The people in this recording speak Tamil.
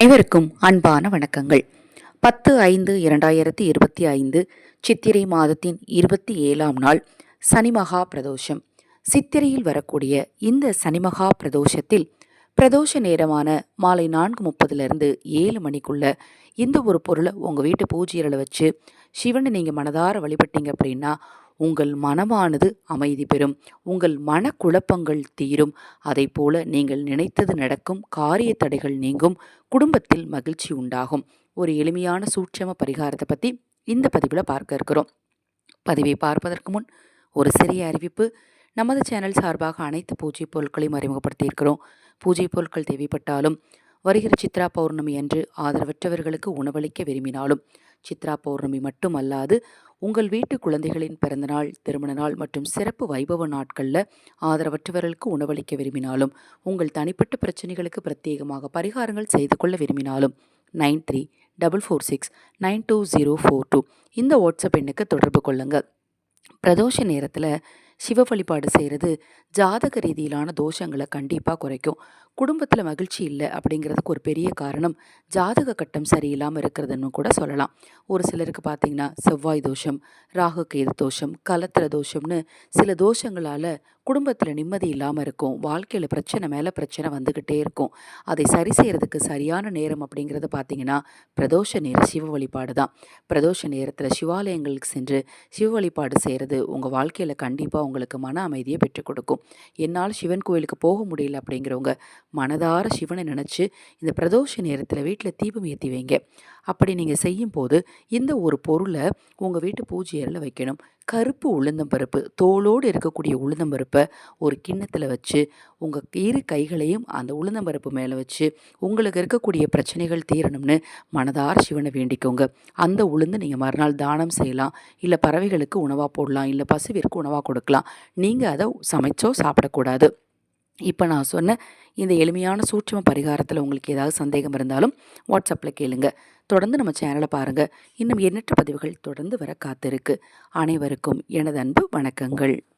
அனைவருக்கும் அன்பான வணக்கங்கள். பத்து ஐந்து இரண்டாயிரத்தி இருபத்தி ஐந்து சித்திரை மாதத்தின் இருபத்தி ஏழாம் நாள் சனிமகா பிரதோஷம். சித்திரையில் வரக்கூடிய இந்த சனிமகா பிரதோஷத்தில் பிரதோஷ நேரமான மாலை நான்கு முப்பதுலேருந்து ஏழு மணிக்குள்ள இந்த ஒரு பொருளை உங்கள் வீட்டு பூஜையில் வச்சு சிவனை நீங்கள் மனதார வழிபட்டீங்க அப்படின்னா உங்கள் மனமானது அமைதி பெறும். உங்கள் மனக்குழப்பங்கள் தீரும். அதை போல நீங்கள் நினைத்தது நடக்கும். காரிய தடைகள் நீங்கும். குடும்பத்தில் மகிழ்ச்சி உண்டாகும். ஒரு எளிமையான சூட்சம பரிகாரத்தை பற்றி இந்த பதிவில் பார்க்க இருக்கிறோம். பதிவை பார்ப்பதற்கு முன் ஒரு சிறிய அறிவிப்பு. நமது சேனல் சார்பாக அனைத்து பூஜை பொருட்களையும் அறிமுகப்படுத்தியிருக்கிறோம். பூஜை பொருட்கள் தேவைப்பட்டாலும் வருகிற சித்ரா பௌர்ணமி அன்று ஆதரவற்றவர்களுக்கு உணவளிக்க விரும்பினாலும் சித்ரா பௌர்ணமி மட்டுமல்லாது உங்கள் வீட்டு குழந்தைகளின் பிறந்தநாள் திருமண நாள் மற்றும் சிறப்பு வைபவ நாட்களில் ஆதரவற்றவர்களுக்கு உணவளிக்க விரும்பினாலும் உங்கள் தனிப்பட்ட பிரச்சனைகளுக்கு பிரத்யேகமாக பரிகாரங்கள் செய்து கொள்ள விரும்பினாலும் nine three double four six nine two zero four two இந்த வாட்ஸ்அப் எண்ணுக்கு தொடர்பு கொள்ளுங்கள் பிரதோஷ நேரத்தில் சிவ வழிபாடு செய்கிறது ஜாதக ரீதியிலான தோஷங்களை கண்டிப்பாக குறைக்கும். குடும்பத்தில் மகிழ்ச்சி இல்லை அப்படிங்கிறதுக்கு ஒரு பெரிய காரணம் ஜாதக கட்டம் சரியில்லாமல் இருக்கிறதுன்னு கூட சொல்லலாம். ஒரு சிலருக்கு பார்த்தீங்கன்னா செவ்வாய் தோஷம் ராகு கேது தோஷம் கலத்திர தோஷம்னு சில தோஷங்களால் குடும்பத்தில் நிம்மதி இல்லாமல் இருக்கும். வாழ்க்கையில் பிரச்சனை மேலே பிரச்சனை வந்துக்கிட்டே இருக்கும். அதை சரி செய்கிறதுக்கு சரியான நேரம் அப்படிங்கிறது பார்த்தீங்கன்னா பிரதோஷ நேர சிவ வழிபாடு தான். பிரதோஷ நேரத்தில் சிவாலயங்களுக்கு சென்று சிவ வழிபாடு செய்கிறது உங்கள் வாழ்க்கையில் கண்டிப்பாக உங்களுக்கு மன அமைதியை பெற்றுக் கொடுக்கும். என்னால் சிவன் கோயிலுக்கு போக முடியல அப்படிங்கிறவங்க மனதார சிவனை நினச்சி இந்த பிரதோஷ நேரத்தில் வீட்டில் தீபம் ஏற்றி வைங்க. அப்படி நீங்கள் செய்யும்போது இந்த ஒரு பொருளை உங்கள் வீட்டு பூஜை வைக்கணும். கருப்பு உளுந்தம்பருப்பு தோலோடு இருக்கக்கூடிய உளுந்தம்பருப்பை ஒரு கிண்ணத்தில் வச்சு உங்கள் இரு கைகளையும் அந்த உளுந்தம்பருப்பு மேலே வச்சு உங்களுக்கு இருக்கக்கூடிய பிரச்சனைகள் தீரணும்னு மனதார் சிவனை வேண்டிக்கோங்க. அந்த உளுந்து நீங்கள் மறுநாள் தானம் செய்யலாம். இல்லை பறவைகளுக்கு உணவாக போடலாம். இல்லை பசுவிற்கு உணவாக கொடுக்கலாம். நீங்கள் அதை சமைச்சோ சாப்பிடக்கூடாது. இப்போ நான் சொன்ன இந்த எளிமையான சூட்சம பரிகாரத்தில் உங்களுக்கு ஏதாவது சந்தேகம் இருந்தாலும் வாட்ஸ்அப்பில் கேளுங்க. தொடர்ந்து நம்ம சேனலை பாருங்கள் இன்னும் எண்ணற்ற பதிவுகள் தொடர்ந்து வர காத்திருக்கு. அனைவருக்கும் எனது அன்பு வணக்கங்கள்.